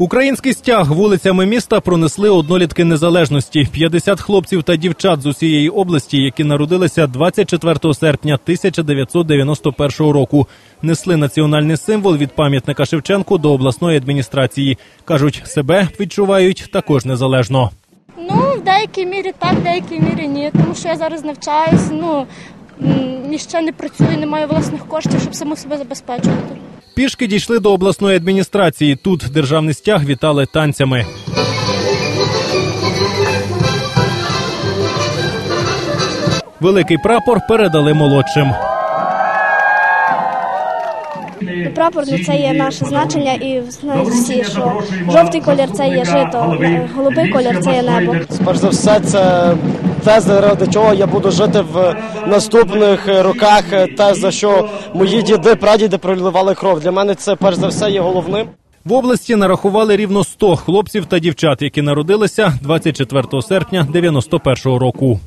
Український стяг вулицями міста пронесли однолітки незалежності. 50 хлопців та дівчат з усієї області, які народилися 24 серпня 1991 року, несли національний символ від пам'ятника Шевченку до обласної адміністрації. кажуть, себе відчувають також незалежно. Ну, в деякій мірі так, в деякій мірі ні. Тому що я зараз навчаюсь, ну і ще не працюю, не маю власних коштів, щоб саму себе забезпечувати. Пішки дійшли до обласної адміністрації. Тут державний стяг вітали танцями. Великий прапор передали молодшим. Прапор ну, це є наше значення, і знають всі, що жовтий колір це є жито, е, голубий колір це є небо. Перш за все, це те, заради чого я буду жити в наступних роках, те, за що мої діди, прадіди проливали кров. Для мене це перш за все є головним. В області нарахували рівно 100 хлопців та дівчат, які народилися 24 серпня 91 року.